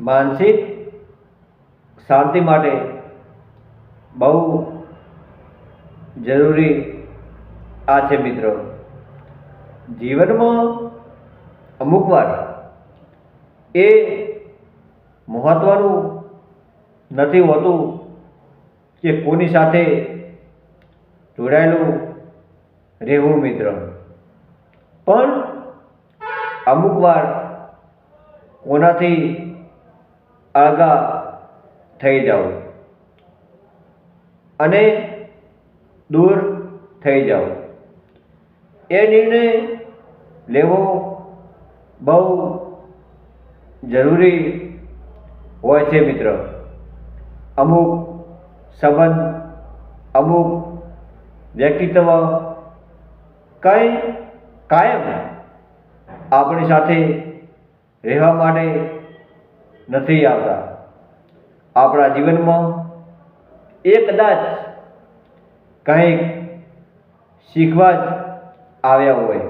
માનસિક શાંતિ માટે બહુ જરૂરી આ છે મિત્રો. જીવનમાં અમુક વાર એ મહત્વનું નથી હોતું કે કોની સાથે જોડાયેલું રહેવું મિત્ર. પણ અમુક વાર કોનાથી આળગા થઈ જાઓ. અને દૂર થઈ જાઓ. એ નિર્ણય લેવો બહુ જરૂરી હોય છે મિત્ર. અમુક સંબંધ, અમુક વ્યક્તિત્વ કંઈ કાયમ આપણી સાથે રહેવા માટે નથી આવતા. આપણા જીવનમાં એ કદાચ કંઈક શીખવા જ આવ્યા હોય.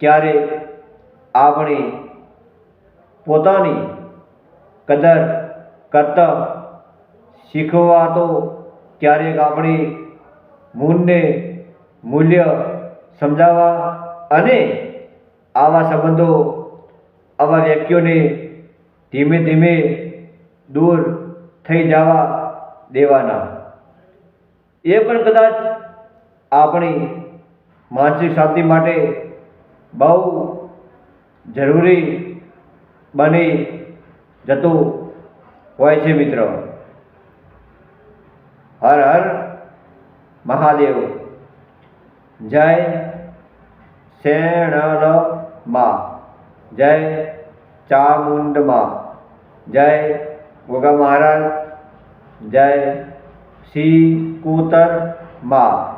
ક્યારે આપણી પોતાની કદર કરતા શીખવા તો ક્યારેક આપણી મૂળને મૂલ્ય સમજાવવા અને આવા સંબંધો આવા વ્યક્તિઓને ધીમે ધીમે દૂર થઈ જવા દેવાના. એ પણ કદાચ આપણી માનસિક શાંતિ માટે બહુ જરૂરી બની જતું હોય છે મિત્રો. હર હર મહાદેવ. જય શેણલ મા. જય ચામુંડમાં જય ગોગા મહારાજ જય શ્રી કૂતરમાં